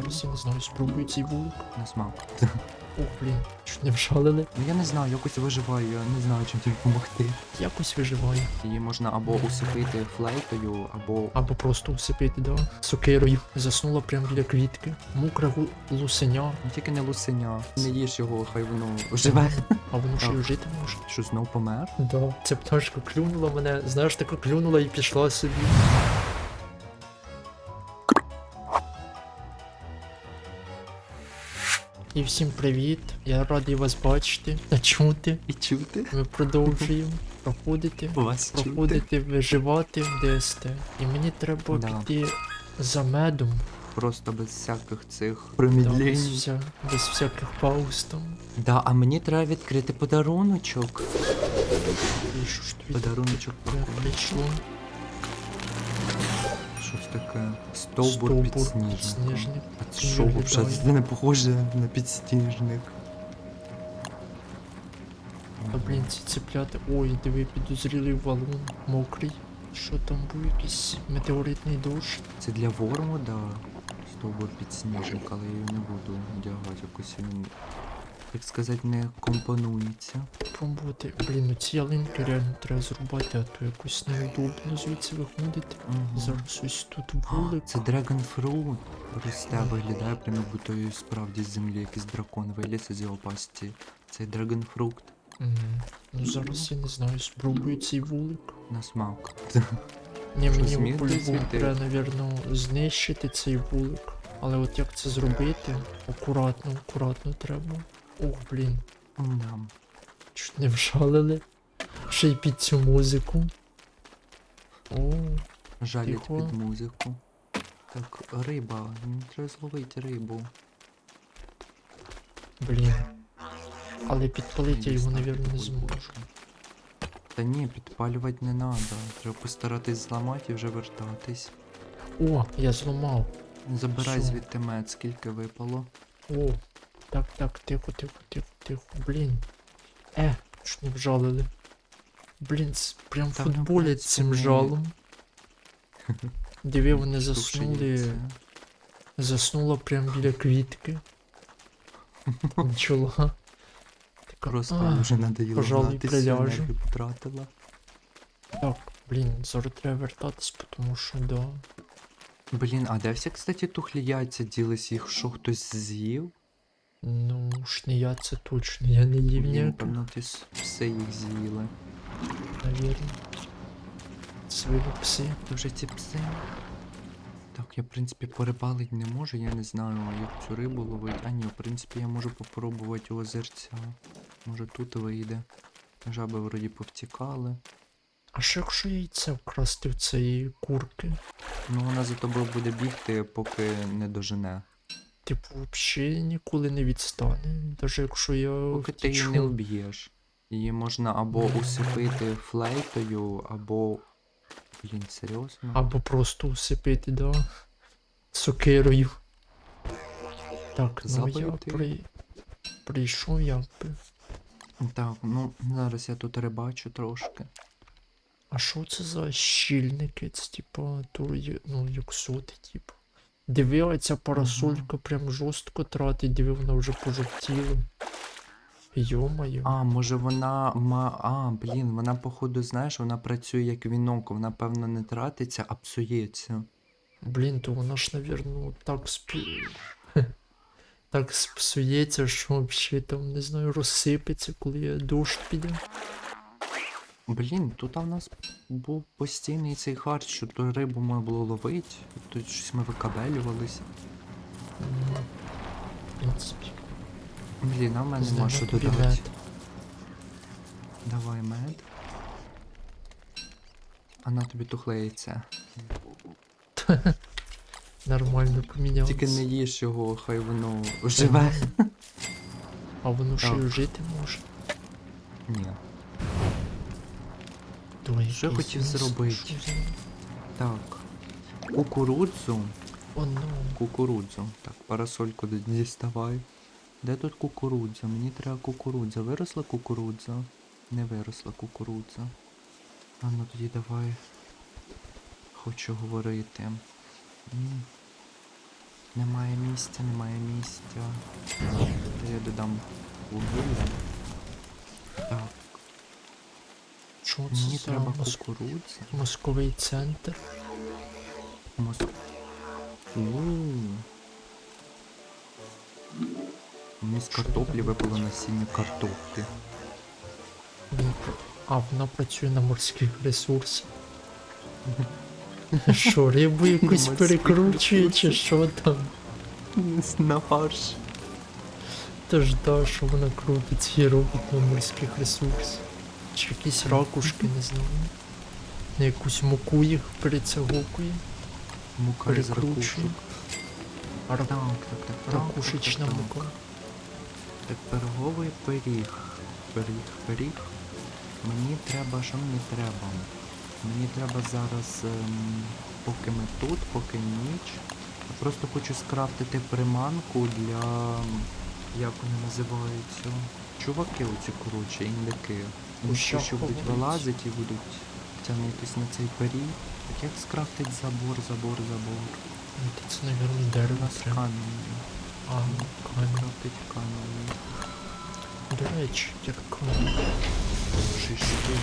зараз я не знаю, спробую цей вулик. На смак. Ох, блін, чуть не вшалили. Ну я не знаю, якось виживаю, я не знаю, чим тобі допомогти. Якось виживаю. Її можна або усипити флейтою, або. Або просто усипити, да. Сокирою. Заснула прямо біля квітки. Мокре гу- лусеня, Ну, тільки не лусеня. Не їж його, хай воно живе. а воно ще й жити може. Що знов помер? Да. Ця пташка клюнула мене, знаєш, така клюнула і пішла собі. І всім привіт! Я радий вас бачити та чути. І чути? Ми продовжуємо проходити, Вас чути? виживати в ДСТ. І мені треба Да. піти за медом, Просто без всяких цих да, без, вся, без всяких пауз там. Да, а мені треба відкрити подаруночок. І що ж тобі Подаруночок прийшло? Що ж таке? Стовбур підсніжника. підсніжник. А це що взагалі? Це не похоже на підсніжник. А блін, ці цепляти. Ой, диви, підозрілий валун, мокрий. Що там був якийсь метеоритний дощ? Це для ворму, да. Стовбур підсніжник, але я її не буду одягати, якось він, як сказати, не компонується. Пробувати. Блін, ну ці ялинки реально треба зрубати, а то якось неудобно звідси виходити. Мгм. Зараз ось тут вулик. Це драгонфрут. Росте, виглядає прямо будто і справді з землі якийсь дракон виліз з його пасті. Це драгонфрукт Мгм. Ну зараз я не знаю, спробую цей вулик. на смак. Ні, Що, мені зміг по-любому треба, навірно, знищити цей вулик. Але от як це зробити? Акуратно, акуратно треба. Ох, блін. Да. Чуть не вшалили. Ще й під цю музику. О, Жалять Тихо. під музику. Так, риба. Мені треба зловити рибу. блін. Але підпалити я його, навірно, не зможу. Та ні, підпалювати не треба. Треба постаратись зламати і вже вертатись. О, я зламав. Забирай Що? звідти мед, скільки випало. О, так, так, тихо, тихо, тихо, тихо. Блін. Е, ж не вжалили. Блін, прям Та воно футболять цим жалом. Диви, вони заснули. Заснула прямо біля квітки. Така, Просто «А, вже надоїло пожалуй, приляжу». потратила. Так, блін, зараз треба вертатись, тому що да. Блін, а де всі, кстати, тухлі яйця ділись, їх що хтось з'їв? Ну, ж не я це точно, я не їв ніяк, ти с- все їх з'їли. навірно. Свої пси. Це вже ці пси. Так, я, в принципі, порибалить не можу, я не знаю, як цю рибу ловить. А ні, в принципі, я можу попробувати озерця. Може тут вийде. Жаби вроді повтікали. А що якщо яйце вкрасти в цієї курки? Ну вона за тобою буде бігти, поки не дожене. Типу, взагалі ніколи не відстане. Навіть якщо я Поки ти її не вб'єш. Її можна або усипити флейтою, або. Блін, серйозно? Або просто усипити, да. Сокирою. Так, ну я при... прийшов, я. Так, ну зараз я тут рибачу трошки. А що це за щільники? Це типа, то є, ну, як соти, типу. Диви, а ця парасолька прям жорстко тратить, диви, вона вже пожовтіла. Йо-моє. А, може вона ма. А, блін, вона, походу, знаєш, вона працює як вінок, вона, певно, не тратиться, а псується. Блін, то вона ж, навірно, так спі... так спсується, що взагалі там, не знаю, розсипеться, коли дощ піде. Блін, тут у нас був постійний цей хард, що то рибу можна було ловити, тут щось ми викабелювались. В принципі, Блін, а в мене нема що додати. Давай мед. А на тобі тухле яйце. Нормально помінялося. Тільки не їж його, хай воно живе. А воно ще й жити може. Ні. Давай, Що я якийсь хотів зробити? Так. Кукурудзу. О, ну. Кукурудзу. Так, парасольку д- діставай. Де тут кукурудза? Мені треба кукурудза. Виросла кукурудза? Не виросла кукурудза. А ну тоді давай. Хочу говорити. М. Немає місця, немає місця. Та я додам вугілля. Так, Що мені це треба за моск... кукурудза. мозковий центр? Ууу. Мені з картоплі випало насіння картоплі. А, вона працює на морських ресурсах. Що, рибу якусь перекручує, чи що там? На фарш. Та ж да, що вона крутить і робить на морських ресурсах. Чи якісь ракушки, не знаю. На якусь муку їх перецягукує. Мука із ракушок. Так, так, так, так. ракушечна так, так. мука. Так, пироговий пиріг. Пиріг, пиріг. Мені треба, що мені треба? Мені треба зараз, ем, поки ми тут, поки ніч. Я просто хочу скрафтити приманку для. Як вони називаються? Чуваки оці, коротше, індики. Вони Кущах ще будуть вилазити і будуть тягнутися на цей пиріг. Так як скрафтить забор, забор, забор. Ну, то це, мабуть, дерево треба. камінь. А, камінь. Скрафтить камінь. До речі, як камінь. Шишки.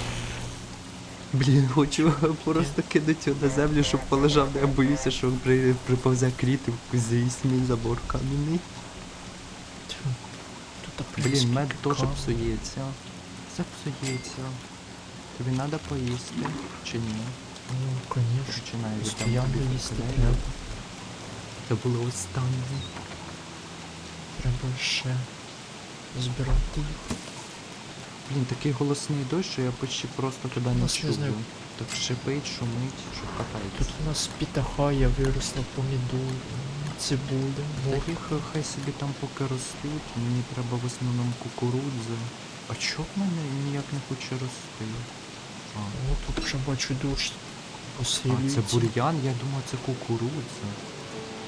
Блін, хочу просто кинути його на землю, щоб полежав, я боюся, що при, приповзе кріт і з'їсть мій забор принципі, Блін, мед теж псується. Все псується. Тобі треба поїсти чи ні? Ну, конечно. Починаю їсти треба. Це було останнє. Треба ще збирати їх. Блін, такий голосний дощ, що я почти просто тебе не чую. Так шипить, шумить, що катається. Тут у нас пітахая виросла помідор, цибуля, морква. Таких хай собі там поки ростуть, мені треба в основному кукурудзи. А чого в мене ніяк не хоче рости? А, Ну тут вже бачу дощ а посилюється. це бур'ян, я думав це кукурудза.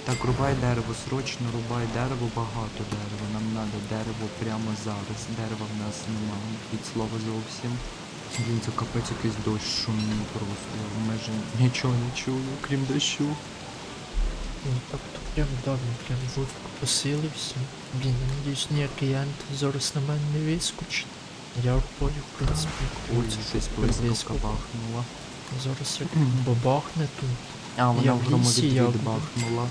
Так, рубай дерево, срочно рубай дерево, багато дерева. Нам треба дерево прямо зараз. Дерева в нас немає від слова зовсім. Блін, це капець якийсь дощ шумний просто. Я майже нічого не чую, крім дощу. Ну так прям да, він прям жорстко посилився. Блін, я надіюсь, ніякий ент зараз на мене не вискочить. Я в принципі, хочу, десь щоб блискавка вискочив. бахнула. Зараз як бабахне тут. А, вона Я в в лісі, від я бахнула.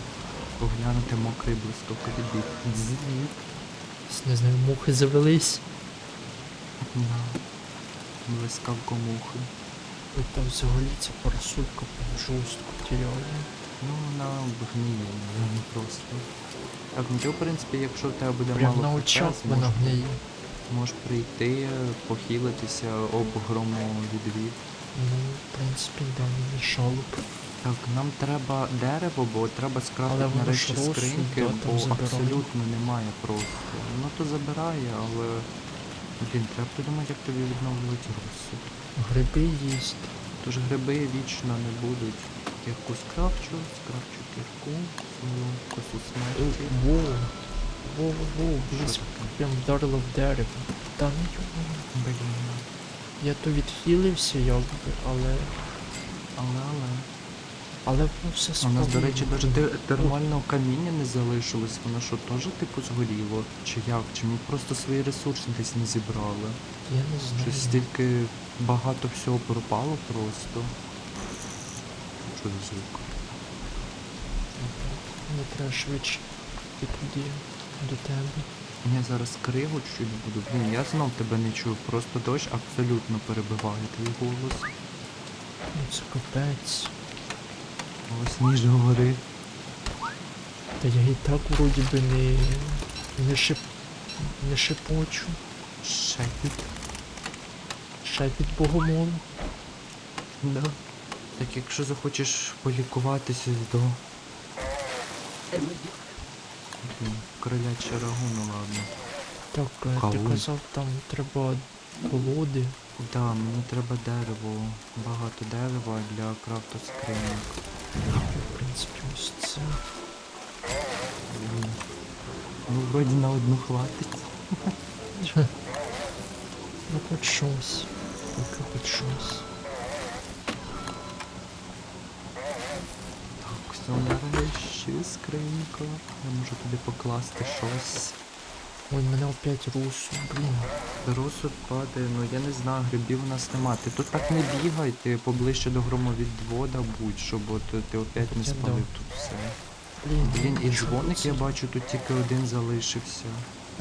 Поглянути мокрий блискавка відбіг. Дзик. Не знаю, мухи завелись. Да. Блискавка мухи. Ой, там взагалі ця парасолька прям жорстко тіряє. Ну, вона гниє, не просто. Так, ну ти, в принципі, якщо в тебе буде Прям мало на очах ХП, вона можеш, гниє. можеш прийти, похилитися об грому відвід. Ну, в принципі, да, не мішало. Так, нам треба дерево, бо треба Але скрафтити воно ж нарешті скриньки, да, там бо забирає. абсолютно немає просто. Воно то забирає, але. Блін, треба подумати, як тобі відновлювати розсуд. Гриби їсть. Тож гриби вічно не будуть. Кірку скрафчу, скрафчу кірку, свою косу смерті. Воу. Воу, воу, Що прям вдарило в дерево. Та ну його. Блін. Я то відхилився якби, але. Але, але. Але воно все У нас, до речі, навіть термального каміння не залишилось, воно що теж типу згоріло? Чи як? Чи ми просто свої ресурси десь не зібрали? Я не знаю. Щось стільки багато всього пропало просто. Що звук? Мені треба швидше йти туди, до тебе. Я зараз криво чуть буду. Блін, я знов тебе не чую, просто дощ абсолютно перебиває твій голос. Ну це капець. Ніж говори. Та я і так вроді би не. не шип. не шипочу. Шепіт. Шепіт богомолу. Да. Так якщо захочеш полікуватися, то. Блін, рагу, ну ладно. Так, е, ти казав, там треба колоди. Да, мені треба дерево. Багато дерева для крафту скриньок. В принципі, ось це. Блін. Ну, вроді на одну хватить. Ну хоч щось. Поки хоч щось. Все нарешті. речі, скринька. Я можу туди покласти щось. Ой, мене опять русу, блін. Розсуд падає, ну я не знаю, грибів у нас нема. Ти тут так не бігай, ти поближче до громовідвода будь, щоб от ти опять не спалив тут все. Блін, Блін, і дзвоник я бачу, тут тільки один залишився.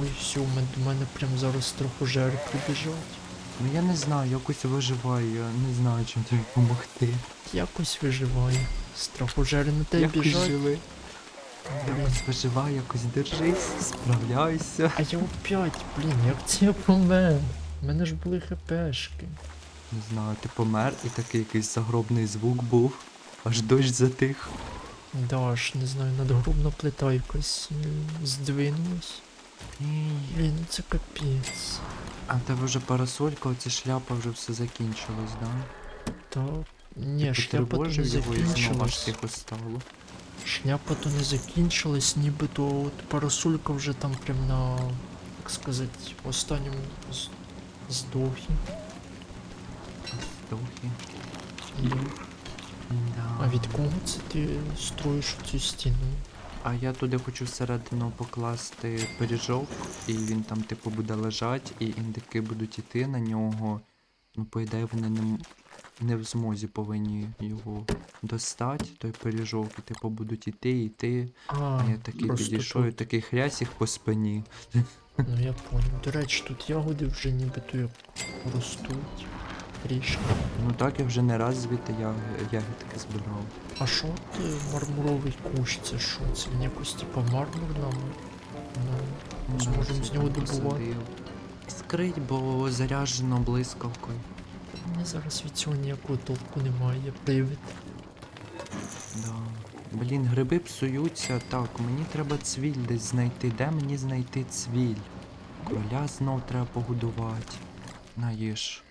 Ой, все, у мене, до мене прям зараз страхожери прибіжать. Ну я не знаю, якось виживаю, я не знаю, чим тобі допомогти. Якось виживаю. Страхожери на тебе Якось біжать. живи. Якось виживай, якось держись, справляйся. А я опять, блін, як це я помер? У мене ж були хпшки. Не знаю, ти помер і такий якийсь загробний звук був. Аж дощ затих. Да, ж, не знаю, надгробна плита якась е, здвинулась. Блін, ну це капець. А в тебе вже парасолька, оця шляпа вже все закінчилось, да? Та ні, шляпа то не закінчилась. Шляпа то не закінчилась, нібито от парасолька вже там прям на, так сказати, останньому з- здохі. Да. А від кого це ти строїш цю стіну? А я туди хочу всередину покласти пиріжок, і він там, типу, буде лежать, і індики будуть іти на нього. Ну, по ідеї, вони не, не в змозі повинні його достати, той пиріжок, і типу будуть іти, іти. А, А я такий просто підійшов і тут. такий хрясь їх по спині. Ну я понял. До речі, тут ягоди вже нібито як ростуть. Трішки. Ну так я вже не раз звідти я, ягідки збирав. А що ти мармуровий кущ? Це що? Це він якось типа мармур нам? Ну, зможемо з нього добувати. Скрить, бо заряджено блискавкою. Мені зараз від цього ніякого толку немає, я привид. Да. Блін, гриби псуються. Так, мені треба цвіль десь знайти. Де мені знайти цвіль? Кроля знов треба погодувати. Наїж.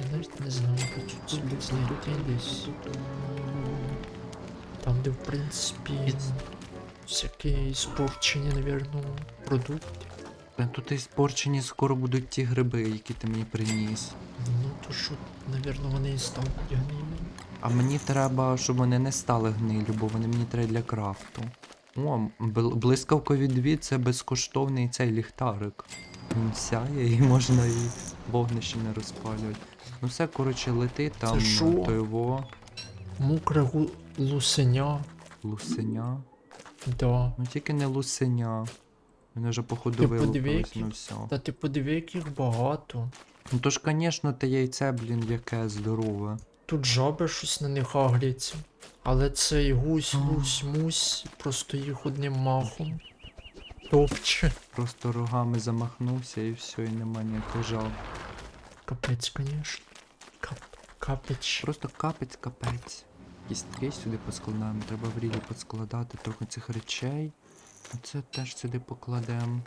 Я навіть не знаю, тут собі знайти десь. Там, де в принципі всякі спорчені, навірно, продукти. Та тут і спорчені скоро будуть ті гриби, які ти мені приніс. Ну то що, навірно, вони і стануть гнилі. А мені треба, щоб вони не стали гнилю, бо вони мені треба для крафту. О, блискавкові дві це безкоштовний цей ліхтарик. Він сяє і можна і вогнище не розпалювати. Ну все, коротше, лети там що? то його Мокре лусеня. лусеня. Да. Ну тільки не лусеня. Мене вже походу Ти ну все. Та ти подиви, яких багато. Ну то ж, звісно, те яйце, блін, яке здорове. Тут жаби щось на них агряться. Але цей гусь, А. лусь, мусь, просто їх одним махом. Топче. Просто рогами замахнувся і все, і нема ніяких жал. Капець, конечно. Кап... Капець. Просто капець капець. Кістки сюди поскладаємо, треба в рілі поскладати трохи цих речей. Оце теж сюди покладемо.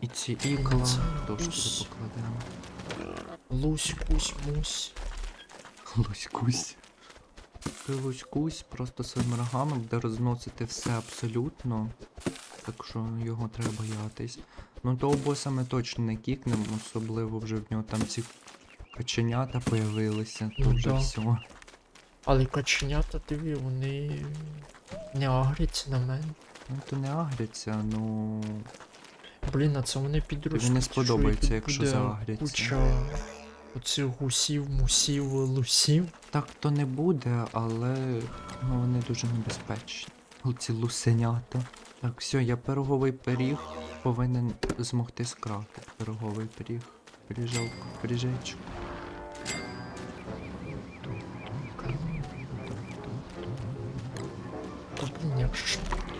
І ці ікла теж сюди покладемо. Лусь, кусь, мусь. Луськусь. Той Луськусь просто своїми рогами буде розносити все абсолютно. Так що його треба боятись. Ну того боса ми точно не кікнемо, особливо вже в нього там ці каченята появилися, Ну вже да. все. Але каченята, диви, вони не агряться на мене. Ну то не агряться, ну. Блін, а це вони підростуть. не сподобається, якщо заагряться. Куча оцих гусів, мусів, лусів. Так то не буде, але ну, вони дуже небезпечні. Оці лусенята. Так, все, я пироговий пиріг повинен змогти скрафтити. Пироговий пиріг. Пиріжок, пиріжечок.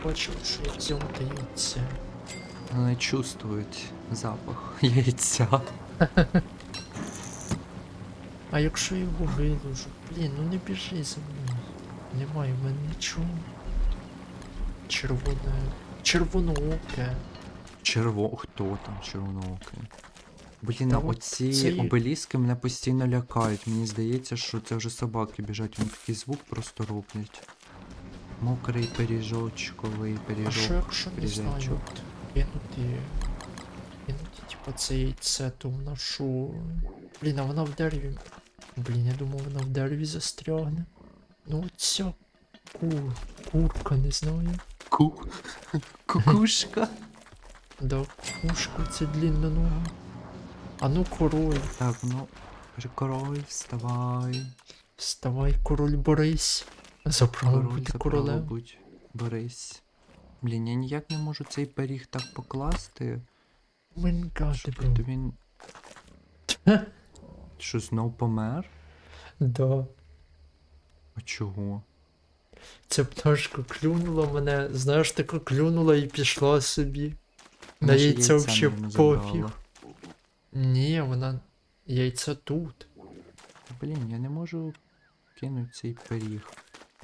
Бачив, що я взяв. Вони чувствують запах яйця. А якщо його виложу? Блін, ну не біжи за мною. Немає в мене нічого. Червоне. Червонооке. Черво. Хто там червоноокий? Блін, Та оці цей- обеліски мене постійно лякають. Мені здається, що це вже собаки біжать, вони такий звук просто роблять. Мокрий пиріжочковий А пиріжок. що якщо не знаю, кинути. Кинути, типа, це яйце, то що. Блін, а вона в дереві. Блін, я думав, вона в дереві застрягне. Ну ця кур, курка, не знаю. Ку. Кукушка. Да, кушка це длинна нога. А ну король, Так, ну. Король, вставай. вставай, король Борис. Заправо Король бути королем. будь. Борись. Блін, я ніяк не можу цей пиріг так покласти. Щоб блін. то він. Що знов помер? Да. А чого? Ця пташка клюнула мене, знаєш, така клюнула і пішла собі. На Вона ще яйця яйця, взагалі пофіг. забрала. Ні, вона. Яйця тут. Блін, я не можу кинути цей пиріг.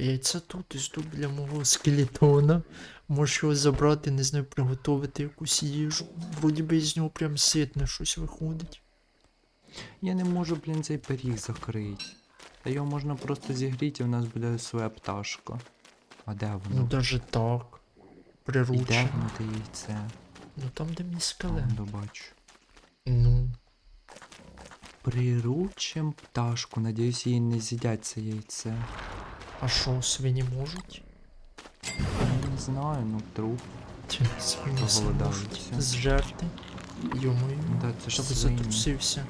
Яйця тут із тут біля мого скелетона. Можеш його забрати, не знаю, приготувати якусь їжу. Вроді би із нього прям ситне щось виходить. Я не можу, блін, цей пиріг закрити. Та його можна просто зігріти, і у нас буде своя пташка. А де Ну воно? даже так. І де Приручено. воно те яйце? Ну там, де мій скелет. добачу. Ну. Приручим пташку, надіюсь, її не з'їдять це яйце. А що, свині можуть? Я не знаю, ну труп. Ті, свині все можуть зжерти. Йомою. Да, це ж Щоб свині. затрусився.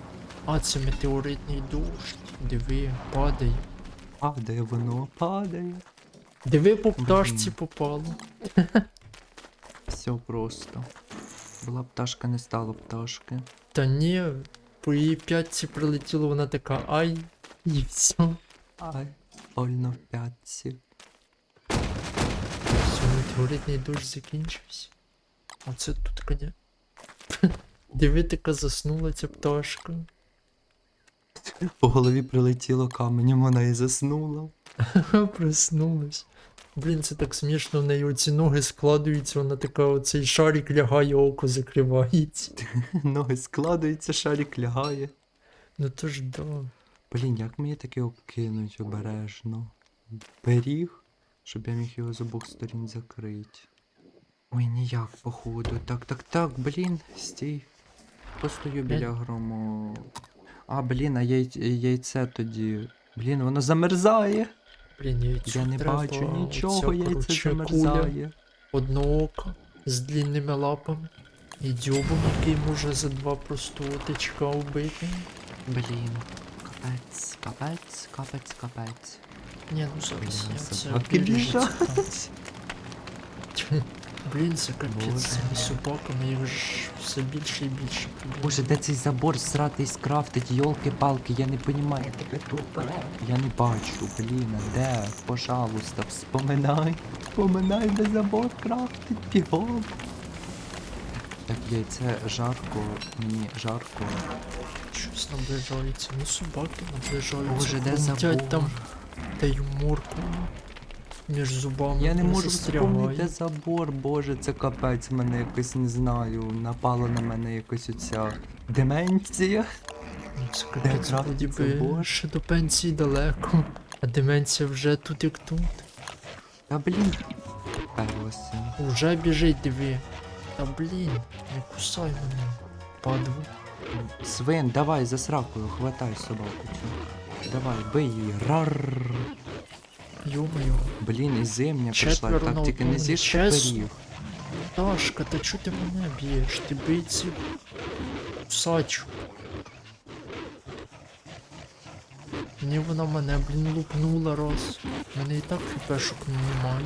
А, це метеоритний дощ. Диви, падає. Падає воно, падає. Диви по пташці Блін. попало. Все просто. Була пташка, не стало пташки. Та ні, по її п'ятці прилетіло, вона така ай, і все. Ай, больно в п'ятці. Все, метеоритний дощ закінчився. А це тут коня. Диви, така заснула ця пташка. По голові прилетіло каменем, вона і заснула. Проснулась. Блін, це так смішно, в неї оці ноги складуються, вона така оцей шарик лягає, око закривається. Ноги складуються, шарик лягає. Ну то ж да. Блін, як мені таке окинуть обережно? Пиріг, щоб я міг його з обох сторін закрити. Ой, ніяк, походу. Так, так, так, блін, стій. Постою біля грому. А, блін, а яй... яйце тоді. Блін, воно замерзає. Блін, яйцю Я не треба бачу нічого, оця, яйце коротше, куля. замерзає. Одноока з длинними лапами. І дзьобом, який може за два простотичка вбити. Блін. Капець, капець, капець, капець. Ні, ну це собаки біжать. Блін, це капець Боже. собаками, їх ж все більше і більше. Боже, де цей забор сратий скрафтить, йолки-палки, я не понімаю. Я не бачу, блін, а де? Пожалуйста, вспоминай. Вспоминай, де забор крафтить, бігом. Так, яйце жарко, мені жарко. Щось наближається. Ну собаки наближаються. Боже, де забор? там та й морку між зубами. Я не можу вспомнити де забор, боже, це капець, мене якось не знаю. Напала на мене якось оця деменція. Ну, Це капець, вроді би ще до пенсії далеко. А деменція вже тут як тут. Та блін. Уже біжить, диви. Та блін, не кусай мене. Падло. Свин, давай за сракою, хватай собаку цю. Давай, бий її. Рар. Йо-моє. Блін, і зимня прийшла. Четверо Так тільки не одному. з'їж Чесно. пиріг. Ташка, та чого ти мене б'єш? Ти бий цю кусачу. Ні, вона мене, блін, лупнула раз. У мене і так хпшок немає.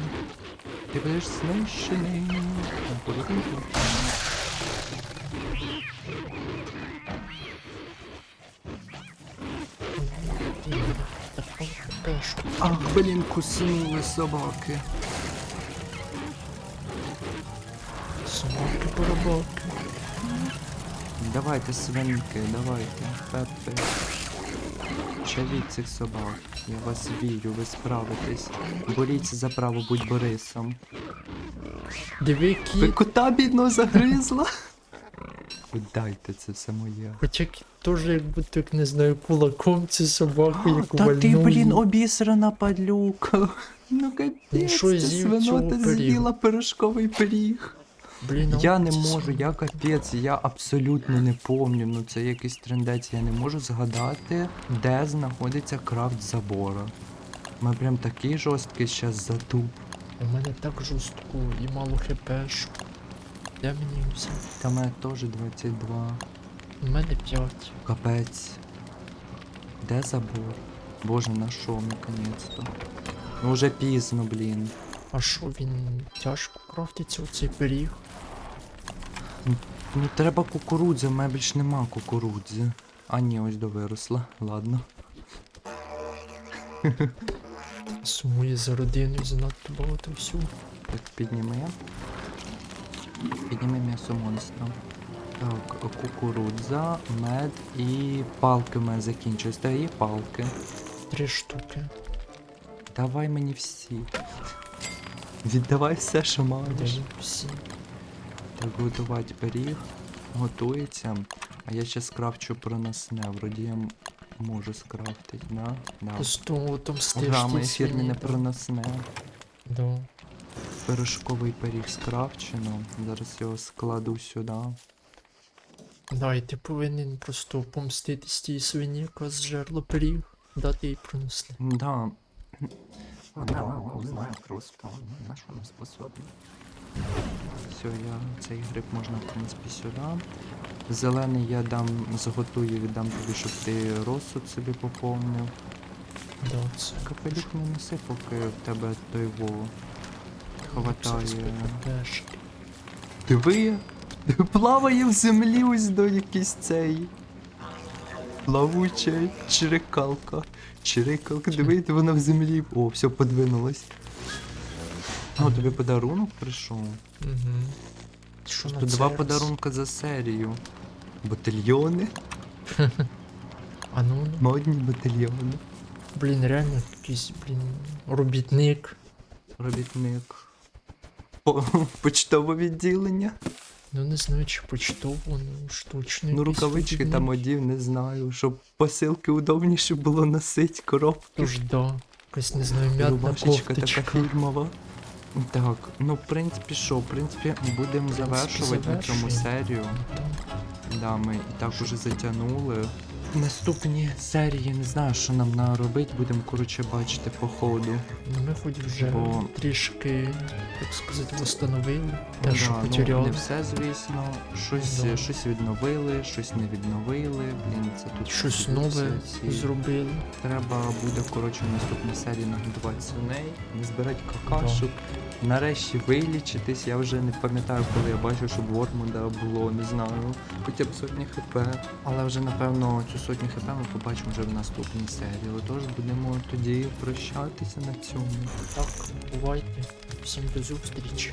Ти будеш знищений. Ах, блін, куснули собаки. Собаки барабаки. Давайте, свинки, давайте. Пепе. Чавіть цих собак. Я вас вірю, ви справитесь. Боріться за право будь Борисом. Диви Ви кіт. кота бідно загризла. Дайте це все моє. Хоча кіт теж як будто, як не знаю, кулаком цю собаку, як Та ти, вальнув блін, обісрана падлюка. Ну капець, що, це з'їв цього свинота пирігу? з'їла пирожковий пиріг. Блін, Я не можу, я капець, я абсолютно не помню. Ну це якийсь трендець, я не можу згадати, де знаходиться крафт забора. Ми прям такий жорсткий щас затуп. У мене так жорстко і мало хпшок. Де мені взяти? Та мене теж 22. У мене 5. Капець. Де забор? Боже, на що, наконець-то? Ну вже пізно, блін. А що він тяжко крафтиться оцей пиріг? Ну треба кукурудзи, в мене більш нема кукурудзи. А ні, ось довиросла. Ладно. Сумує за родиною занадто багато всього. Так, підніми. Підніми м'ясо монстра. Так, кукурудза, мед і палки в мене закінчились. Та є палки. Три штуки. Давай мені всі. Віддавай все, що маєш. Всі. Готувати пиріг. Готується. А я ще скрафчу проносне. Вроді я можу скрафтити, да? Да. Просто там стиш Програма ті ефірне не проносне. Да. Пирожковий пиріг скрафчено. Зараз його складу сюди. Да, і ти повинен просто помститись тій свині, яка зжерла пиріг, дати їй пронесли. Да. Вона знає просто, на що не способна. Все, я цей гриб можна, в принципі, сюди. Зелений я дам, зготую, віддам тобі, щоб ти розсуд собі поповнив. Да, це Капелюк не неси, поки в тебе той во хватає. Диви, плаває в землі ось до якийсь цей. Плавуча чирикалка. Чирикалка, диви, вона в землі. О, все подвинулось. О, тобі подарунок прийшов. Угу. Що на Тут два подарунка за серію. Батальйони, А ну, ну. модні батальйони. блін, реально якийсь, блін, робітник. Робітник. По, почтове відділення. Ну не знаю, чи почтово, ну штучно. Ну, якийсь рукавички робітник. там одів, не знаю. Щоб посилки удобніше було носити, коробки. Тож да. Якась, не знаю, м'ятна Рубашечка така кофточка. Так, ну в принципі що, в принципі, будемо завершувати на цьому серію. Да, ми і так уже затягнули. Наступні серії не знаю, що нам треба робити, будемо коротше бачити по ходу. Ну ми хоч вже Бо- трішки, так сказати, восстановили. Да, Те, що ну, не все, звісно. Щось, Да. щось відновили, щось не відновили. Блін, це тут Щось нове ці- зробили. Треба буде, коротше, в наступній серії нагодувати свиней, збирати какашок, нарешті вилічитись. Я вже не пам'ятаю, коли я бачив, щоб Вормуда було, не знаю, хоча б сотні хп. Але вже, напевно, цю Сотні хп ми побачимо вже в наступній серії. Отож, будемо тоді прощатися на цьому. Так, бувайте. Всім до зустрічі.